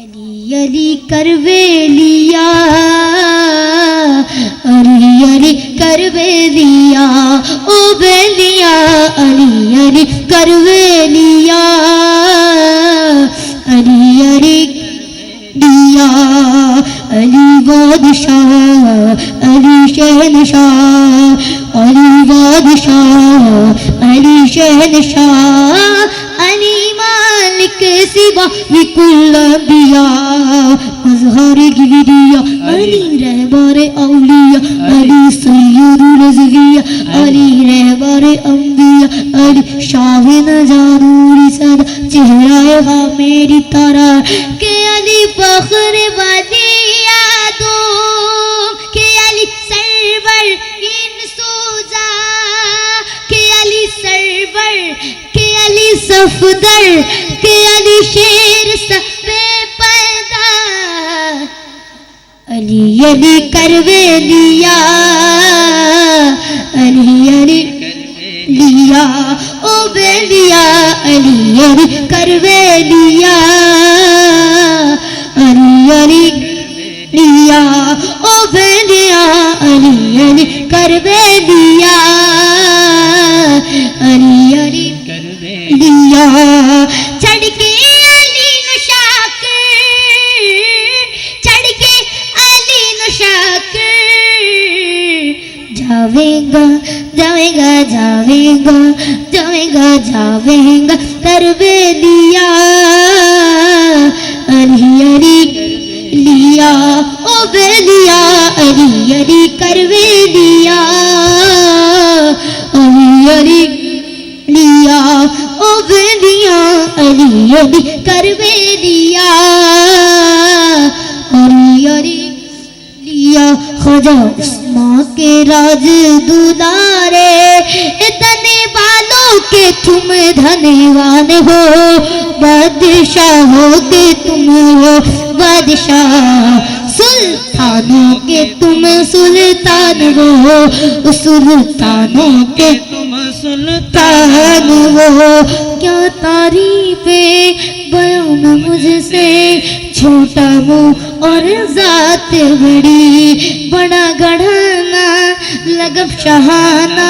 अली अली करवे लिया अली अली करवे लिया ओ बेलिया अली अली करवे लिया अली अली दिया अली बादशाह अली शहनशाह अली बादशाह अली शहनशाह अली मालिक सिवा विकुल अंबिया मजहर गिरिया अली। रहबर औलिया अली रज़िया अली रहबर अली शाह नजारूरी सदा। चेहरा हा मेरी तरह के अली फख्र बदिया दो के अली सरवर इन सोजा। के अली सरवर के अली सफदर के अली शेर सफे पैदा अली अली करवे लिया, अली अली लिया, ओ बेलिया, अली अली करवे लिया, अली अली लिया, ओ बेलिया, अली अली करवे लिया। चढ़ के अली नशाकर चढ़ के अली नशाकर जावेगा जावेगा जावेगा जावेगा जावेगा। अली करवे लिया अली अली लिया। खजा उस्मा के राज दुलारे, इतने वालों के तुम धनवान हो। बादशाहों के तुम हो, बादशाह सुल्तानों के तुम सुल्तान हो। सुल्तानों के तुम सुल्तान तान वो क्या तारीफे? बयान मुझसे, छोटा मुँह और जात बड़ी। बड़ा गढ़ाना, लगब शहाना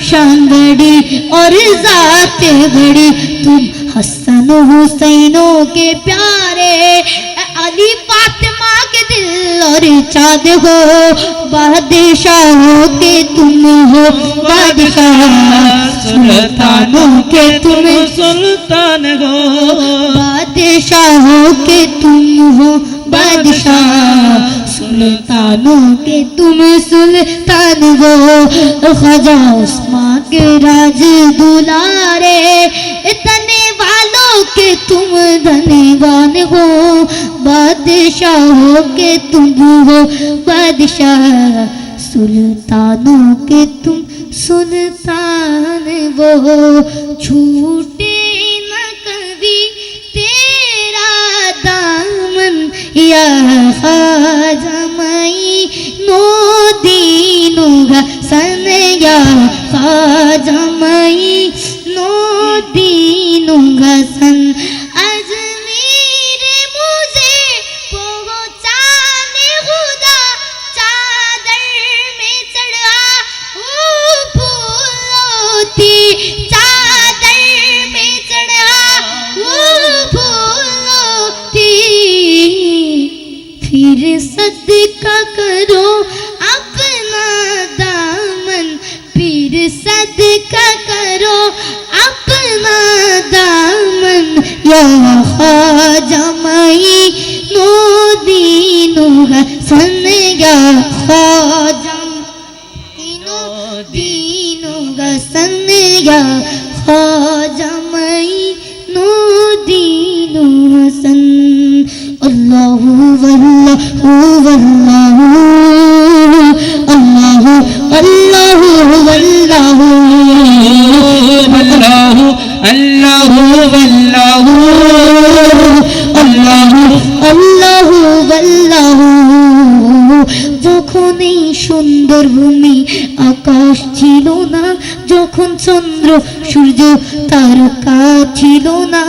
शान बड़ी और जात बड़ी। तुम हसन हुसैनों के प्यारे अली फातिमा के दिल और चाँद हो। बादशाहों के तुम हो बादशाह सुल्तानों के तुम सुल्तान हो बादशाहों के तुम हो बादशाह सुल्तानों के तुम सुल्तान हो खजा उस्मा के राज दुलारे इतने वालों के तुम धनवान हो, बादशाहों के तुम हो, बादशाह सुल्तानों के तुम सुल्तान वो छूटे न कभी तेरा दामन या खाजमई नो दीनुगा सन या खाजमई दीनुगा सन। अजमीर मुझे पहुँचाने खुदा, चादर में चढ़ा ओ फूलोती चादर में चढ़ा फिर सदका करो يا خاجمي نودينها سنجا خاجم نودينها سنجا خاجمي نودينها سن الله والله والله الله الله والله الله والله الله الله والله যখন এই সুন্দর ভূমি আকাশ ছিল না যখন চন্দ্র, সূর্য, তারকা ছিল না,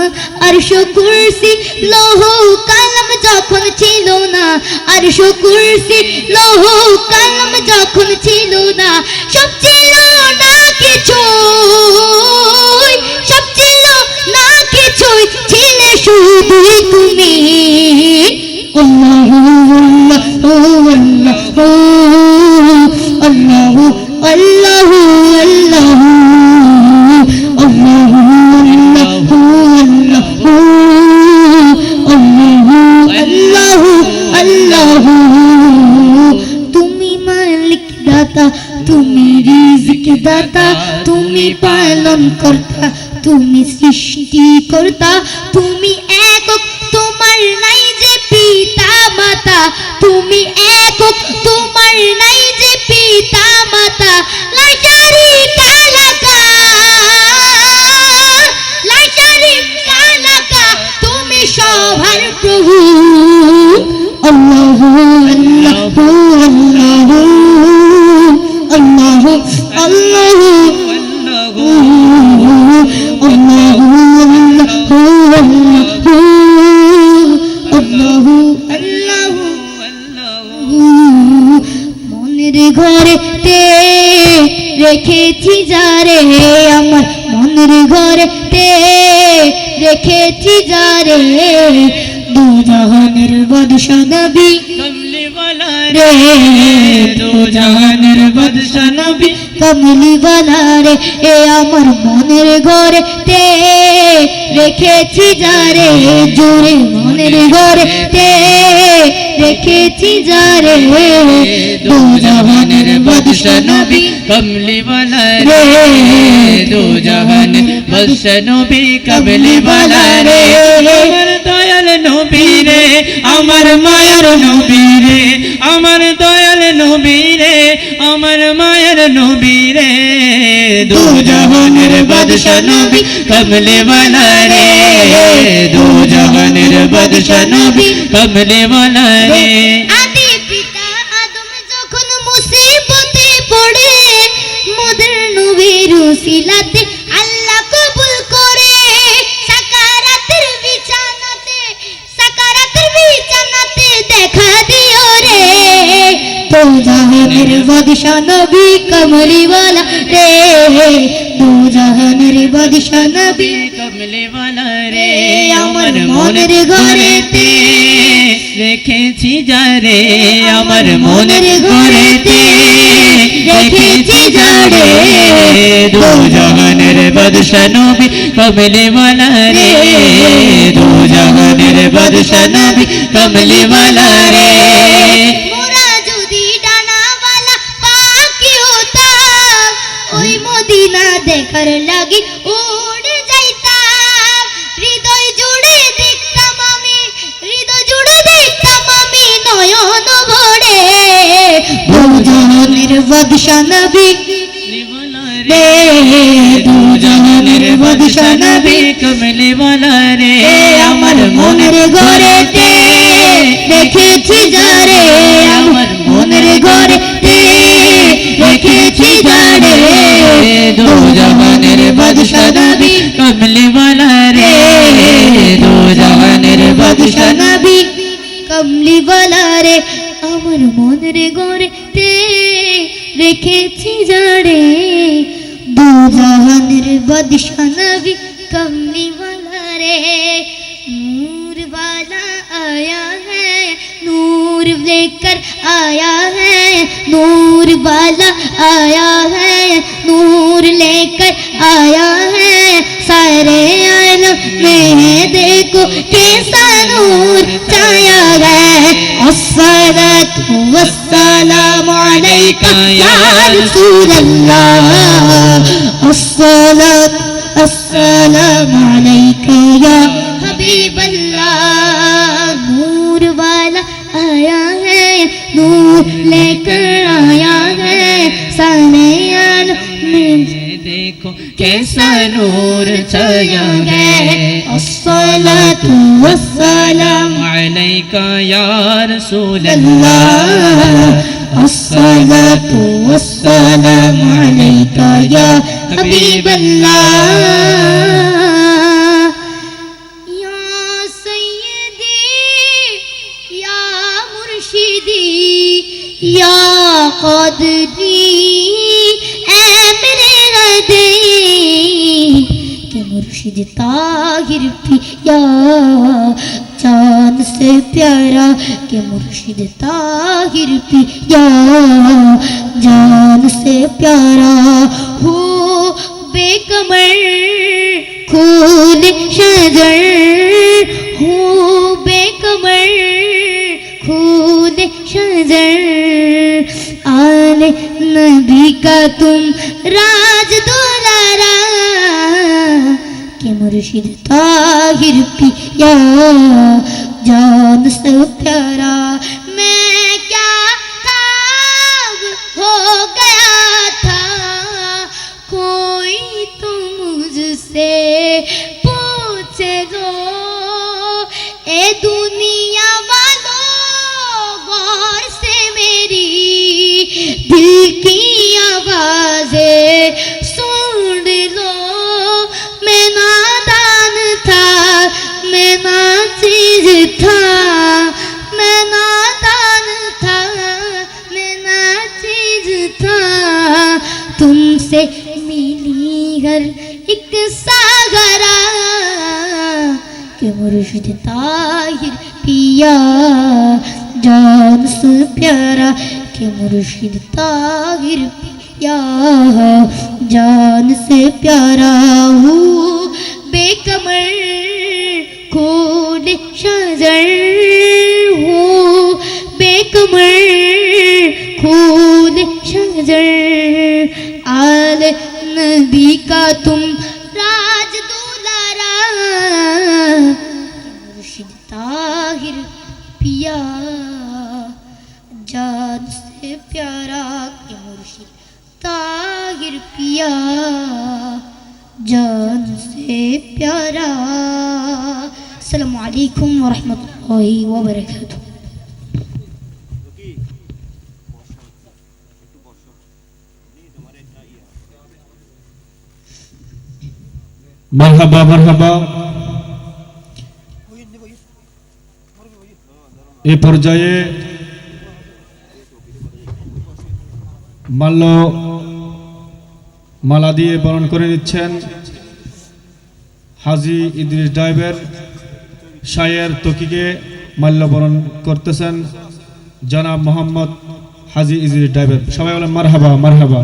আর কুরসি লৌহ কালাম যখন ছিল না, আর কুরসি লৌহ কালাম যখন ছিল না, সব ছিল না কিছু সব ছিল না কিছুই, ছিলে শুধুই তুমি। আল্লাহু তুমি পালন কর্তা তুমি সৃষ্টি কর্তা তুমি একক, তোমার নাই যে পিতা মাতা তুমি একক, তোমার নাই যে পিতা মাতা লাইটারি কালাকা লাইটারি কালাকা, তুমি প্রভু। আল্লাহু আল্লাহু আল্লাহু। যারে আমার মনের ঘরেতে রেখেছি যারে দুজাহানের বদসনবি নবী। রে দুজাহানের নবী। কমলি বালারে এ আমার মনের ঘরে তে রেখেছি যারে। জোরে মনের ঘরে তে রেখেছি যারে দু জহানের বাদশা নবী কমলি রে। দু জহানের বাদশা নবী কমলি রে। আমার দয়াল নবী রে, আমার মায়ের নবী রে। আমার দয়াল নবী রে, আমার মায়ের নবী রে দু জহানের বাদশাহ নবী কমলে ওয়ালা রে দু জহানের বাদশাহ নবী কমলে ওয়ালা রে আদি পিতা আদম যখন মুসিবতে পড়ে, মোদের নবীর উসিলাতে सौदा है मेरे बादशाह नबी कमली वाला रे दो जहां मेरे बादशाह नबी কমলে রে আমার মনের ঘরেতে রেখেছি যারে আমার মনের ঘরেতে রেখেছি যারে দু জহানের বদশনবি কমলে রে দু জহানের বদশনবি কমলে রে। দুজনের রে দুজনের আমার মনের ঘরেতে দেখেছি যারে। আমার মনের ঘরেতে দেখেছি যারে। দুজনের বাদশা নবী। কমলে বলা রে দুজনের বাদশা নবী। কমলি বলা রে। আমার মনের ঘরেতে রেখেছি যারে দু জাহানের বাদশা নবী কমলি রে नूर वाला आया है नूर लेकर आया है नूर वाला आया है, नूर लेकर आया है। सारे आलम में देखो कैसा नूर छाया है। अस्सलात वस्सलाम अलैका या रसूल अल्लाह अस्सलात अस्सलाम अलैका या हबीब अल्लाह नूर वाला आया है, नूर लेकर आया है सानैयान में देखो कैसा नूर छाया है अस्सलातु वस्सलाम अलैका या रसूल अल्लाह अस्सलातु वस्सलाम अलैका या हबीब अल्लाह سيدي يا مرشدي कदरी ऐ मेरे गदे के मुर्शिद ताहिर पिया चांद से प्यारा के मुर्शिद ताहिर पिया जान से प्यारा हो बेकमर खून शजर हो बेकमर खून शजर आले नबी का तुम राज दुलारा के मुर्शिद ताहिर पिया जान से प्यारा मुर्शिद ताहिर पिया। जान से प्यारा के मुर्शिद ताहिर पिया। जान से प्यारा हूँ बेकमर खोड शजर हूँ। बेकमर खून शजर आल का तुम राज दुलारा। ताहिर पिया जान से प्यारा अस्सलामु अलैकुम वरहमतुल्लाहि वबरकातुहू মারহাবা মারহাবা এ পর্যায়ে মাল্য মালা দিয়ে বরণ করে নিচ্ছেন হাজি ইদ্রিস ডাইভের শায়ের তকিকে মাল্যবরণ করতেছেন জনাব মোহাম্মদ হাজি ইদ্রিস ডাইভের সবাই বলেন মারহাবা মারহাবা।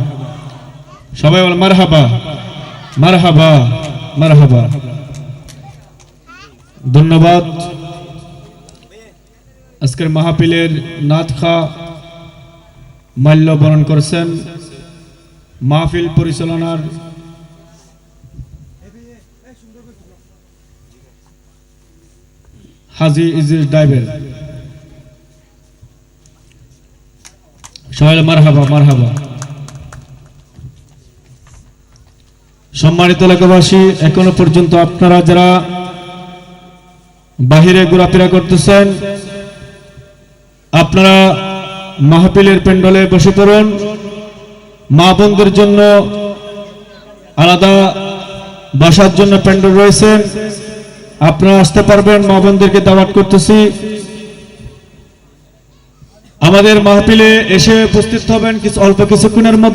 সবাই বলেন মারহাবা মারহাবা মারহাবা। ধন্যবাদ। আজকের মাহফিলের নাথ খা মাল্য বরণ করেছেন মাহফিল পরিচালনার হাজি ইজির ডাইভের সবাই মারহাবা মারহাবা। সম্মানিত এলাকাবাসী, এখনও পর্যন্ত আপনারা যারা বাহিরে ঘোরাফেরা করতেছেন, আপনারা মাহফিলের প্যান্ডলে বসে পড়ুন। মা বোনদের জন্য আলাদা বসার জন্য প্যান্ডেল রয়েছে। আপনারা আসতে পারবেন, মা বোনদেরকে দাওয়াত করতেছি। আমাদের মাহপিলে এসে উপস্থিত হবেন কিছু, অল্প কিছুক্ষণের মধ্যে।